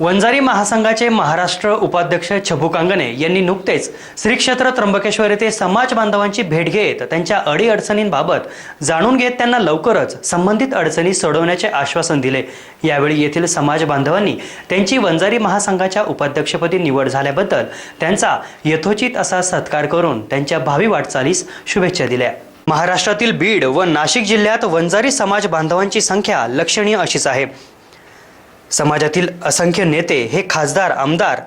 वंजारी महासंघाचे महाराष्ट्र उपाध्यक्ष छबू कांगणे यांनी नुकतेच श्री क्षेत्र त्र्यंबकेश्वर येथे समाज बांधवांची भेट घेत त्यांच्या अडीअडचणींबाबत जाणून घेत त्यांना लवकरच संबंधित अडचणी सोडवण्याचे आश्वासन दिले. यावेळी येथील समाज बांधवांनी त्यांची वंजारी महासंघाच्या उपाध्यक्षपदी निवड झाल्याबद्दल त्यांचा यथोचित असा सत्कार करून त्यांच्या भावी वाटचालीस शुभेच्छा दिल्या. महाराष्ट्रातील बीड व नाशिक जिल्ह्यात वंजारी समाज बांधवांची संख्या लक्षणीय अशीच आहे. समाजातील असंख्य नेते हे खासदार आमदार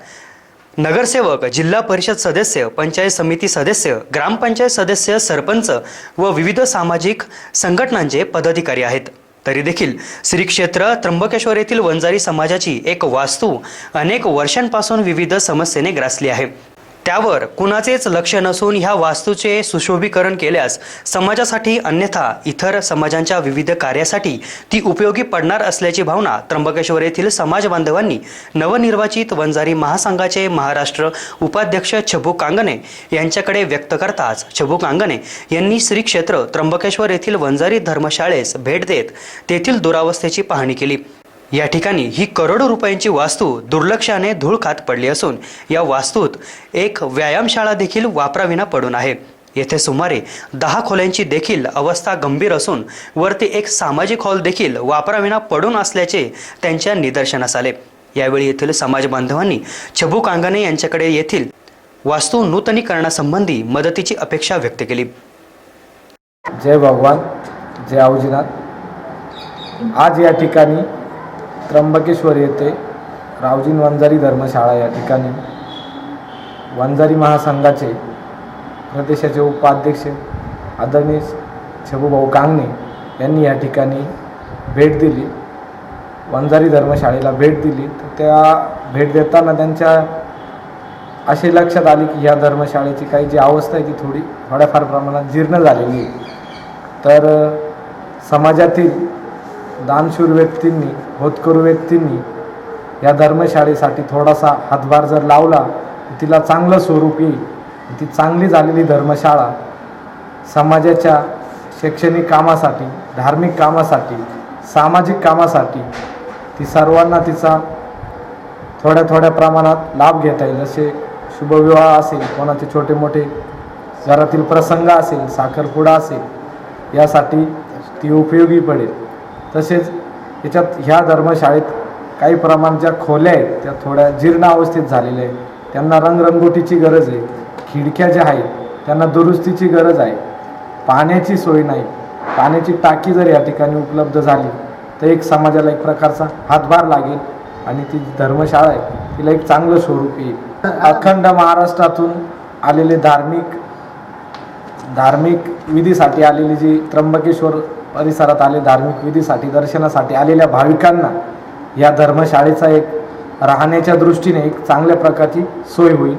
नगरसेवक जिल्हा परिषद सदस्य पंचायत समिती सदस्य ग्रामपंचायत सदस्य सरपंच व विविध सामाजिक संघटनांचे पदाधिकारी आहेत. तरी देखील श्री क्षेत्र त्र्यंबकेश्वर येथील वंजारी समाजाची एक वास्तू अनेक वर्षांपासून विविध समस्येने ग्रासली आहे. त्यावर कुणाचेच लक्ष नसून ह्या वास्तूचे सुशोभीकरण केल्यास समाजासाठी अन्यथा इतर समाजांच्या विविध कार्यासाठी ती उपयोगी पडणार असल्याची भावना त्र्यंबकेश्वर येथील समाज बांधवांनी नवनिर्वाचित वंजारी महासंघाचे महाराष्ट्र उपाध्यक्ष छबू कांगणे यांच्याकडे व्यक्त करताच छबू कांगणे यांनी श्री क्षेत्र त्र्यंबकेश्वर येथील वंजारी धर्मशाळेस भेट देत तेथील दुरावस्थेची पाहणी केली. या ठिकाणी ही करोडो रुपयांची वास्तू दुर्लक्षाने धूळ खात पडली असून या वास्तूत एक व्यायामशाळा देखील वापराविना पडून आहे. येथे सुमारे दहा खोल्यांची देखील अवस्था गंभीर असून वरती एक सामाजिक हॉल देखील वापराविना पडून असल्याचे त्यांच्या निदर्शनास आले. यावेळी येथील समाज बांधवांनी छबू कांगाने यांच्याकडे येथील वास्तू नूतनीकरणासंबंधी मदतीची अपेक्षा व्यक्त केली. जय भगवान जय आऊजीनाथ. आज या ठिकाणी त्र्यंबकेश्वर येथे रावजीन वंजारी धर्मशाळा या ठिकाणी वंजारी महासंघाचे प्रदेशाचे उपाध्यक्ष आदरणीय छबूभाऊ कांगणे यांनी या ठिकाणी भेट दिली. वंजारी धर्मशाळेला भेट दिली. तर त्या भेट देताना त्यांच्या असे लक्षात आले की ह्या धर्मशाळेची काही जी अवस्था आहे ती थोडी थोड्याफार प्रमाणात जीर्ण झालेली आहे. तर समाजातील दानशूर व्यक्तींनी होतकरू व्यक्तींनी या धर्मशाळेसाठी थोडासा हातभार जर लावला तर तिला चांगलं स्वरूप येईल. ती चांगली झालेली धर्मशाळा समाजाच्या शैक्षणिक कामासाठी धार्मिक कामासाठी सामाजिक कामासाठी ती सर्वांना तिचा थोड्या थोड्या प्रमाणात लाभ घेता येईल. जसे शुभविवाह असेल कोणाचे छोटे मोठे घरातील प्रसंग असेल साखरपुडा असेल यासाठी ती उपयोगी पडेल. तसेच याच्यात ह्या धर्मशाळेत काही प्रमाणच्या ज्या खोल्या आहेत त्या थोड्या जीर्ण अवस्थेत झालेल्या आहेत. त्यांना रंगरंगोटीची गरज आहे. खिडक्या ज्या आहेत त्यांना दुरुस्तीची गरज आहे. पाण्याची सोय नाही. पाण्याची टाकी जर या ठिकाणी उपलब्ध झाली तर एक समाजाला एक प्रकारचा हातभार लागेल आणि ती धर्मशाळा आहे तिला एक चांगलं स्वरूप येईल. अखंड महाराष्ट्रातून आलेले धार्मिक धार्मिक विधीसाठी आलेली जी त्र्यंबकेश्वर परिसरात आले धार्मिक विधीसाठी दर्शनासाठी आलेल्या भाविकांना या धर्मशाळेचा एक राहण्याच्या दृष्टीने एक चांगल्या प्रकारची सोय होईल.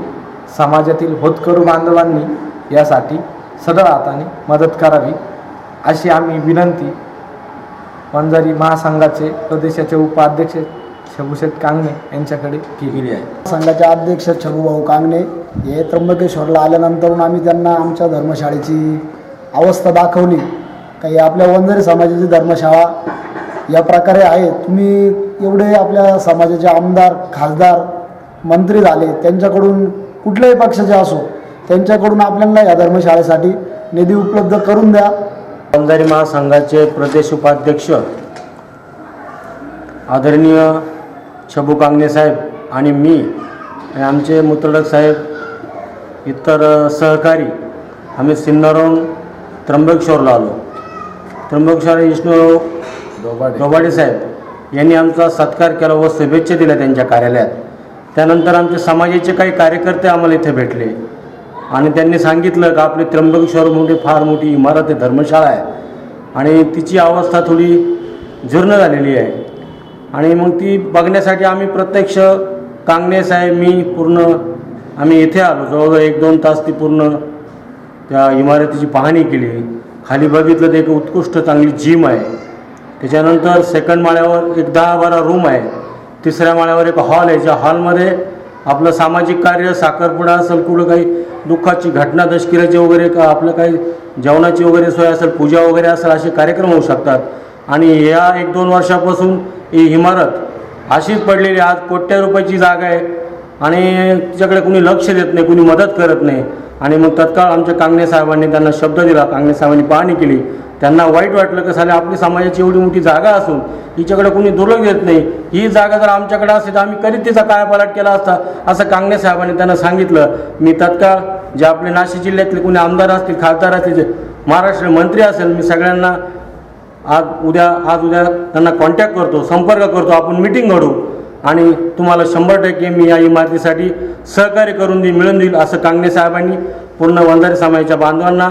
समाजातील होतकरू बांधवांनी यासाठी सदळ हाताने मदत करावी अशी आम्ही विनंती. वंजारी महासंघाचे प्रदेशाचे उपाध्यक्ष शबुशेठ कांगणे यांच्याकडे केलेली आहे. संघाचे अध्यक्ष छगूभाऊ कांगणे हे त्र्यंबकेश्वरला आल्यानंतरून आम्ही त्यांना आमच्या धर्मशाळेची अवस्था दाखवली. काही आपल्या वंजारी समाजाची धर्मशाळा या प्रकारे आहे. तुम्ही एवढे आपल्या समाजाचे आमदार खासदार मंत्री झाले त्यांच्याकडून कुठल्याही पक्षाचे असो त्यांच्याकडून आपल्याला या धर्मशाळेसाठी निधी उपलब्ध करून द्या. वंजारी महासंघाचे प्रदेश उपाध्यक्ष आदरणीय छबू कांगणे साहेब आणि मी आणि आमचे मुत्रडक साहेब इतर सहकारी आम्ही सिन्नरहून त्र्यंबकेश्वरला आलो. त्र्यंबकेश्वर विष्णू दोबाडे साहेब यांनी आमचा सत्कार केला व शुभेच्छा दिल्या त्यांच्या कार्यालयात. त्यानंतर आमचे समाजाचे काही कार्यकर्ते आम्हाला इथे भेटले. आणि त्यांनी सांगितलं का आपली त्र्यंबकेश्वरमध्ये फार मोठी इमारत आहे धर्मशाळा आहे. आणि तिची अवस्था थोडी जीर्ण झालेली आहे. आणि मग ती बघण्यासाठी आम्ही प्रत्यक्ष कांगणे साहेब मी पूर्ण आम्ही इथे आलो. जवळजवळ एक दोन तास ती पूर्ण त्या इमारतीची पाहणी केली. खाली बघितलं तर एक उत्कृष्ट चांगली जिम आहे. त्याच्यानंतर सेकंड माळ्यावर एक दहा बारा रूम आहे. तिसऱ्या माळ्यावर एक हॉल आहे. ज्या हॉलमध्ये आपलं सामाजिक कार्य साखरपुडा असेल कुठं काही दुःखाची घटना दशकिराची वगैरे का आपलं काही जेवणाची वगैरे सोय असेल पूजा वगैरे असेल असे कार्यक्रम होऊ शकतात. आणि या एक दोन वर्षापासून ही इमारत अशीच पडलेली आज कोट्या रुपयाची जागा आहे. आणि तिच्याकडे कुणी लक्ष देत नाही कुणी मदत करत नाही. आणि मग तत्काळ आमच्या कांगणे साहेबांनी त्यांना शब्द दिला. कांगणे साहेबांनी पाहणी केली. त्यांना वाईट वाटलं की साले आपली समाजाची एवढी मोठी जागा असून हिच्याकडे कुणी दुर्लक्ष देत नाही. ही जागा जर आमच्याकडे असते तर आम्ही कधीच तिचा कायापालट केला असता? असं कांगणे साहेबांनी त्यांना सांगितलं. मी तत्काळ जे आपले नाशिक जिल्ह्यातले कुणी आमदार असतील खासदार असतील महाराष्ट्र मंत्री असेल मी सगळ्यांना आज उद्या आज उद्या त्यांना कॉन्टॅक्ट करतो संपर्क करतो. आपण मिटिंग घडू आणि तुम्हाला शंभर टक्के मी या इमारतीसाठी सहकार्य करून देईन मिळून देईल असं कांगणे साहेबांनी पूर्ण वंजारी समाजाच्या बांधवांना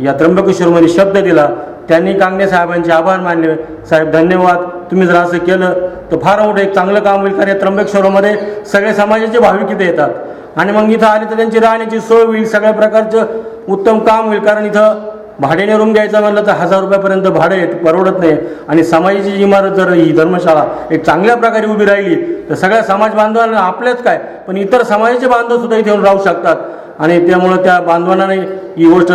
या त्र्यंबकेश्वरमध्ये शब्द दिला. त्यांनी कांगणे साहेबांचे आभार मानले. साहेब धन्यवाद. तुम्ही जर असं केलं तर फार मोठं एक चांगलं काम होईल कारण या त्र्यंबकेश्वरमध्ये सगळे समाजाचे भाविक इथे येतात. आणि मग इथं आले तर त्यांची राहण्याची सोय होईल सगळ्या प्रकारचं उत्तम काम होईल कारण इथं भाड्याने रूम घ्यायचा म्हणलं तर हजार रुपयापर्यंत भाडं आहे परवडत नाही. आणि समाजाची इमारत जर ही धर्मशाळा एक चांगल्या प्रकारे उभी राहिली तर सगळ्या समाज बांधवांना आपल्याच काय पण इतर समाजाचे बांधव सुद्धा इथे येऊन राहू शकतात. आणि त्यामुळं त्या बांधवांना ही गोष्ट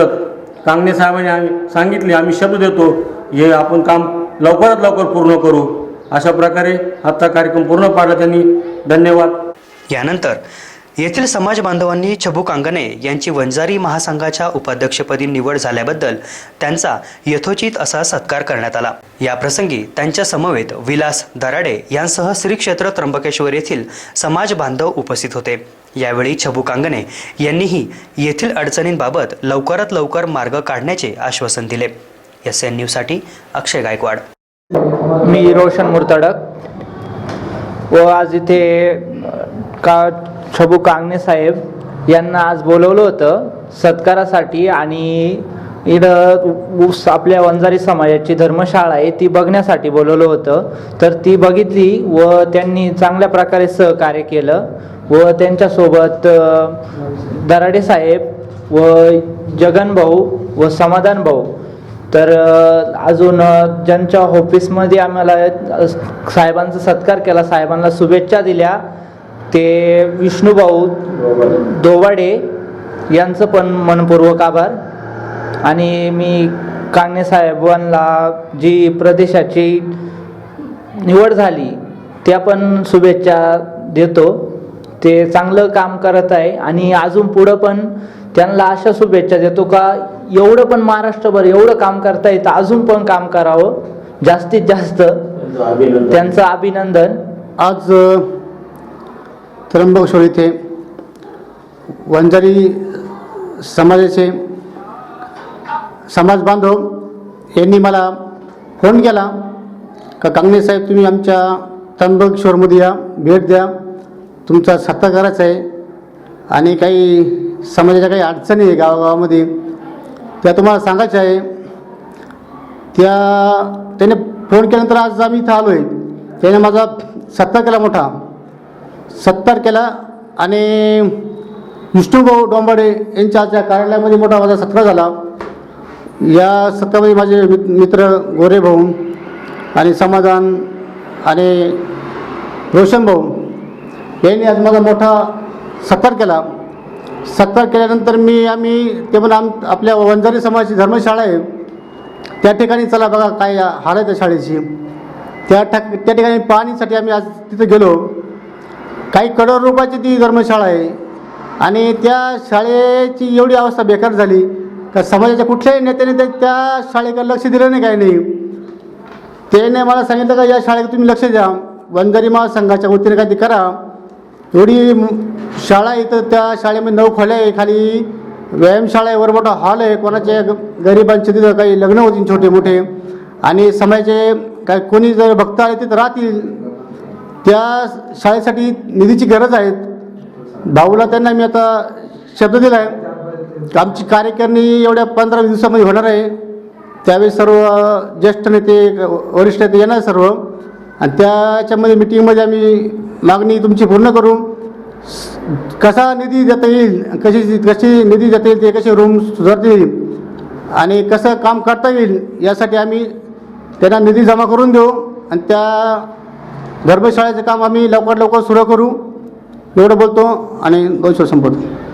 कांगणे साहेबांनी आम्ही सांगितली आम्ही शब्द देतो हे आपण काम लवकरात लवकर पूर्ण करू. अशा प्रकारे आजचा कार्यक्रम पूर्ण पाडला त्यांनी. धन्यवाद. यानंतर येथील समाज बांधवांनी छबू कांगणे यांची वंजारी महासंघाच्या उपाध्यक्षपदी निवड झाल्याबद्दल त्यांचा यथोचित असा सत्कार करण्यात आला. या प्रसंगी त्यांच्या समवेत विलास दराडे यांसह श्री क्षेत्र त्र्यंबकेश्वर येथील समाज बांधव उपस्थित होते. यावेळी छबू कांगणे यांनीही येथील अडचणींबाबत लवकरात लवकर मार्ग काढण्याचे आश्वासन दिले. एस एन न्यूजसाठी अक्षय गायकवाड. मी रोशन मुर्तडक व आज इथे का छबू कांगणे साहेब यांना आज बोलवलं होतं सत्कारासाठी आणि इथं उस आपल्या वंजारी समाजाची धर्मशाळा आहे ती बघण्यासाठी बोलवलं होतं. तर ती बघितली व त्यांनी चांगल्या प्रकारे सहकार्य केलं व त्यांच्यासोबत दराडे साहेब व जगन भाऊ व समाधान भाऊ. तर अजून ज्यांच्या ऑफिसमध्ये आम्हाला साहेबांचा सत्कार केला साहेबांना शुभेच्छा दिल्या. ते विष्णूभाऊ दोवाडे यांचं पण मनपूर्वक आभार. आणि मी कांगणे साहेबांना जी प्रदेशाची निवड झाली त्या पण शुभेच्छा देतो. ते चांगलं काम करत आहे आणि अजून पुढं पण त्यांना अशा शुभेच्छा देतो का एवढं पण महाराष्ट्रभर एवढं काम करता येतं अजून पण काम करावं. जास्तीत जास्त त्यांचं अभिनंदन. आज त्र्यंबकेश्वर इथे वंजारी समाजाचे समाज बांधव यांनी मला फोन केला का कांगणे साहेब तुम्ही आमच्या त्र्यंबकेश्वरमध्ये या भेट द्या. तुमचा सत्ता करायचा आहे. आणि काही समाजाच्या काही अडचणी आहे गावागावामध्ये त्या तुम्हाला सांगायच्या आहे. त्या त्याने फोन केल्यानंतर आज आम्ही इथं आलो आहे त्याने माझा सत्ता केला मोठा. सत्कार केला आणि विष्णुभाऊ डोंबाडे यांच्या आजच्या कार्यालयामध्ये मोठा माझा सत्कार झाला. या सत्तामध्ये माझे मित्र गोरे भाऊ आणि समाधान आणि रोशन भाऊ यांनी आज माझा मोठा सत्कार केला. सत्कार केल्यानंतर मी आम्ही ते पण आम आपल्या वंजारी समाजाची धर्मशाळा आहे. त्या ठिकाणी चला बघा काय हाल आहे त्या शाळेची. त्या ठा त्या ठिकाणी पाहणीसाठी आम्ही आज तिथं गेलो. काही करोड रुपयाची ती धर्मशाळा आहे. आणि त्या शाळेची एवढी अवस्था बेकार झाली का समाजाच्या कुठल्याही नेत्याने ते त्या शाळेकडे लक्ष दिलं नाही काही नाही. त्याने मला सांगितलं का या शाळेकडे तुम्ही लक्ष द्या. वंजारी महासंघाच्या वतीने काहीतरी करा. एवढी शाळा आहे तर त्या शाळेमध्ये नऊ खोल्या आहे. खाली व्यायामशाळा आहे वर मोठा हॉल आहे. कोणाच्या ग- गरिबांचे तिथं काही लग्न होतील छोटे मोठे. आणि समाजाचे काय कोणी जर भक्त आले तिथं राहतील. त्या शाळेसाठी निधीची गरज आहे. भाऊला त्यांना मी आता शब्द दिला आहे आमची कार्यकारिणी एवढ्या पंधरा दिवसामध्ये होणार आहे. त्यावेळी सर्व ज्येष्ठ नेते वरिष्ठ नेते येणार सर्व. आणि त्याच्यामध्ये मिटिंगमध्ये आम्ही मागणी तुमची पूर्ण करू. कसा निधी देता येईल कशी कशी निधी देता येईल ते कसे रूम सुधारता येईल आणि कसं काम करता येईल यासाठी आम्ही त्यांना निधी जमा करून देऊ. आणि त्या धर्मशाळेचं काम आम्ही लवकर लवकर सुरू करू. एवढं बोलतो आणि दोन शो संपवतो.